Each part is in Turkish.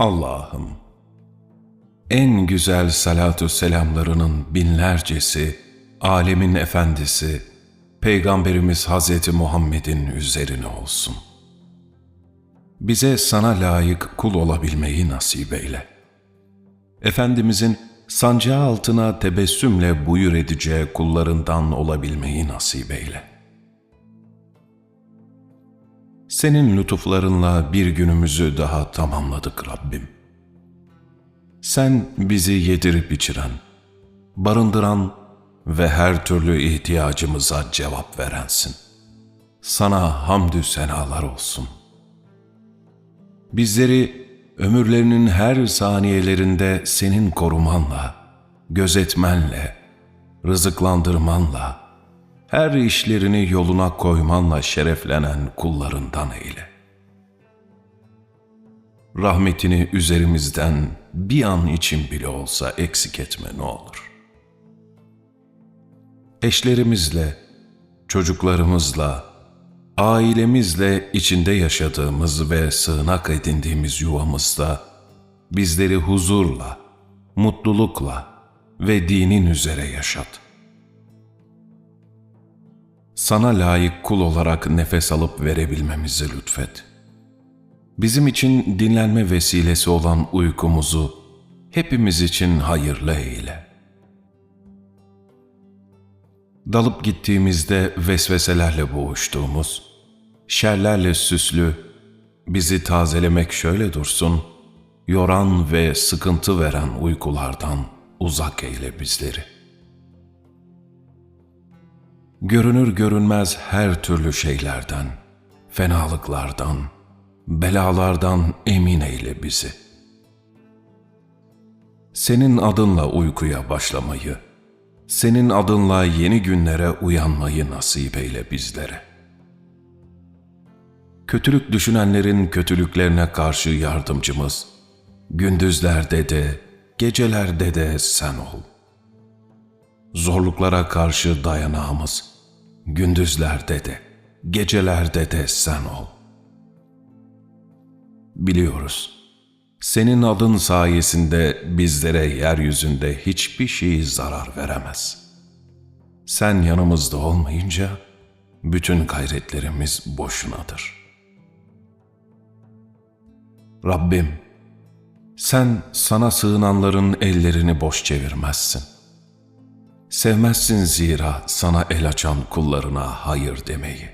Allah'ım, en güzel salatu selamlarının binlercesi, alemin efendisi, Peygamberimiz Hazreti Muhammed'in üzerine olsun. Bize sana layık kul olabilmeyi nasip eyle. Efendimizin sancağı altına tebessümle buyur edeceği kullarından olabilmeyi nasip eyle. Senin lütuflarınla bir günümüzü daha tamamladık Rabbim. Sen bizi yedirip içiren, barındıran ve her türlü ihtiyacımıza cevap verensin. Sana hamdü senalar olsun. Bizleri ömürlerinin her saniyelerinde senin korumanla, gözetmenle, rızıklandırmanla, her işlerini yoluna koymanla şereflenen kullarından eyle. Rahmetini üzerimizden bir an için bile olsa eksik etme ne olur. Eşlerimizle, çocuklarımızla, ailemizle içinde yaşadığımız ve sığınak edindiğimiz yuvamızda bizleri huzurla, mutlulukla ve dinin üzere yaşat.'' Sana layık kul olarak nefes alıp verebilmemizi lütfet. Bizim için dinlenme vesilesi olan uykumuzu hepimiz için hayırlı eyle. Dalıp gittiğimizde vesveselerle boğuştuğumuz, şerlerle süslü, bizi tazelemek şöyle dursun, yoran ve sıkıntı veren uykulardan uzak eyle bizleri.'' Görünür görünmez her türlü şeylerden, fenalıklardan, belalardan emin eyle bizi. Senin adınla uykuya başlamayı, senin adınla yeni günlere uyanmayı nasip eyle bizlere. Kötülük düşünenlerin kötülüklerine karşı yardımcımız, gündüzlerde de, gecelerde de sen ol. Zorluklara karşı dayanağımız, gündüzlerde de, gecelerde de sen ol. Biliyoruz, senin adın sayesinde bizlere yeryüzünde hiçbir şey zarar veremez. Sen yanımızda olmayınca bütün gayretlerimiz boşunadır. Rabbim, sen sana sığınanların ellerini boş çevirmezsin.'' Sevmezsin zira sana el açan kullarına hayır demeyi.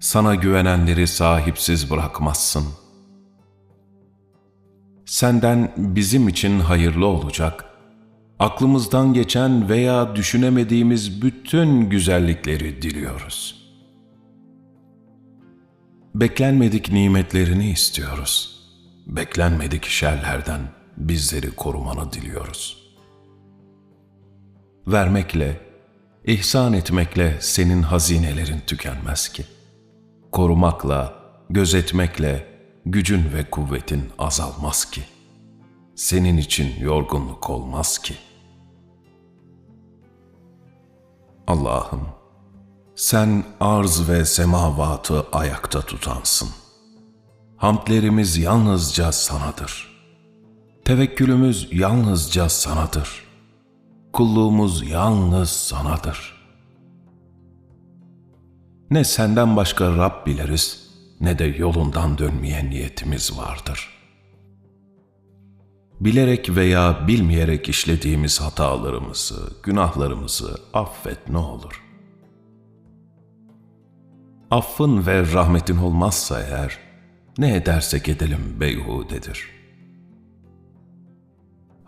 Sana güvenenleri sahipsiz bırakmazsın. Senden bizim için hayırlı olacak, aklımızdan geçen veya düşünemediğimiz bütün güzellikleri diliyoruz. Beklenmedik nimetlerini istiyoruz. Beklenmedik şerlerden bizleri korumanı diliyoruz.'' Vermekle, ihsan etmekle senin hazinelerin tükenmez ki. Korumakla, gözetmekle gücün ve kuvvetin azalmaz ki. Senin için yorgunluk olmaz ki. Allah'ım, sen arz ve semavatı ayakta tutansın. Hamdlerimiz yalnızca sanadır. Tevekkülümüz yalnızca sanadır.'' Kulluğumuz yalnız sanadır. Ne senden başka Rab biliriz, ne de yolundan dönmeye niyetimiz vardır. Bilerek veya bilmeyerek işlediğimiz hatalarımızı, günahlarımızı affet ne olur. Affın ve rahmetin olmazsa eğer, ne edersek edelim beyhudedir.''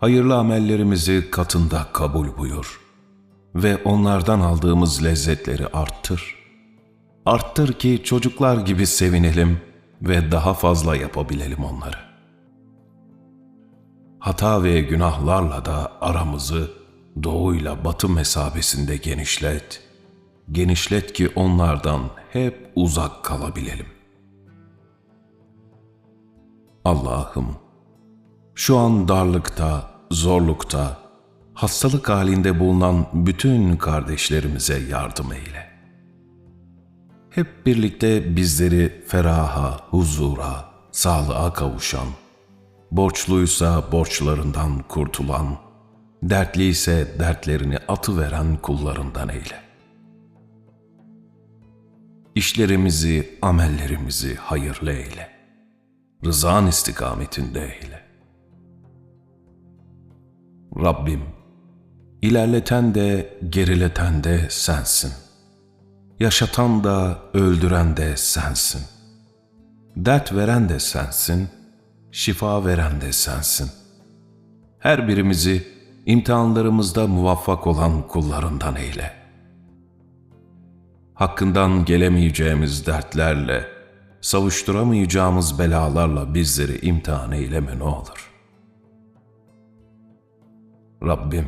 Hayırlı amellerimizi katında kabul buyur ve onlardan aldığımız lezzetleri arttır. Arttır ki çocuklar gibi sevinelim ve daha fazla yapabilelim onları. Hata ve günahlarla da aramızı doğuyla batı mesabesinde genişlet. Genişlet ki onlardan hep uzak kalabilelim. Allah'ım, şu an darlıkta, zorlukta, hastalık halinde bulunan bütün kardeşlerimize yardım eyle. Hep birlikte bizleri feraha, huzura, sağlığa kavuşan, borçluysa borçlarından kurtulan, dertliyse dertlerini atıveren kullarından eyle. İşlerimizi, amellerimizi hayırlı eyle. Rızan istikametinde eyle. Rabbim, ilerleten de gerileten de sensin. Yaşatan da öldüren de sensin. Dert veren de sensin, şifa veren de sensin. Her birimizi imtihanlarımızda muvaffak olan kullarından eyle. Hakkından gelemeyeceğimiz dertlerle, savuşturamayacağımız belalarla bizleri imtihan eyleme ne olur. Rabbim,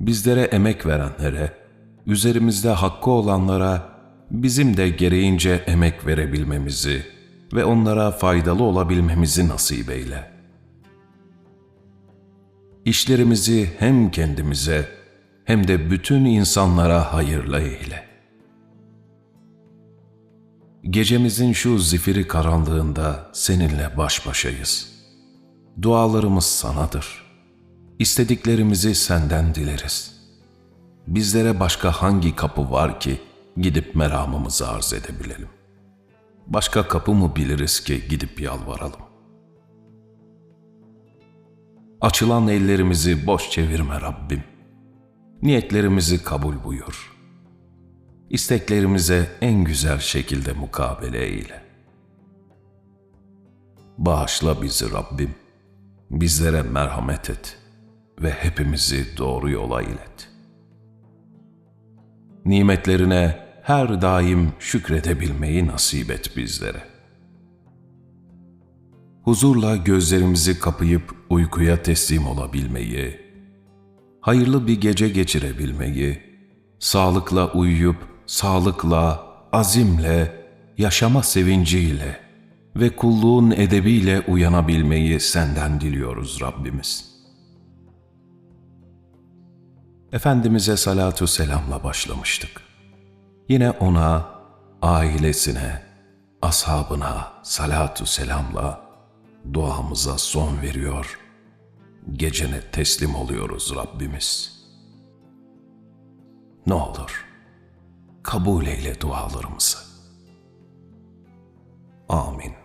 bizlere emek verenlere, üzerimizde hakkı olanlara bizim de gereğince emek verebilmemizi ve onlara faydalı olabilmemizi nasip eyle. İşlerimizi hem kendimize hem de bütün insanlara hayırlı eyle. Gecemizin şu zifiri karanlığında seninle baş başayız. Dualarımız sanadır. İstediklerimizi senden dileriz. Bizlere başka hangi kapı var ki gidip meramımızı arz edebilelim? Başka kapı mı biliriz ki gidip yalvaralım? Açılan ellerimizi boş çevirme Rabbim. Niyetlerimizi kabul buyur. İsteklerimize en güzel şekilde mukabele eyle. Bağışla bizi Rabbim. Bizlere merhamet et ve hepimizi doğru yola ilet. Nimetlerine her daim şükredebilmeyi nasip et bizlere. Huzurla gözlerimizi kapayıp uykuya teslim olabilmeyi, hayırlı bir gece geçirebilmeyi, sağlıkla uyuyup sağlıkla, azimle, yaşama sevinciyle ve kulluğun edebiyle uyanabilmeyi senden diliyoruz Rabbimiz. Efendimiz'e salatu selamla başlamıştık. Yine ona, ailesine, ashabına salatu selamla duamıza son veriyor, gecene teslim oluyoruz Rabbimiz. Ne olur, kabul eyle dualarımızı. Amin.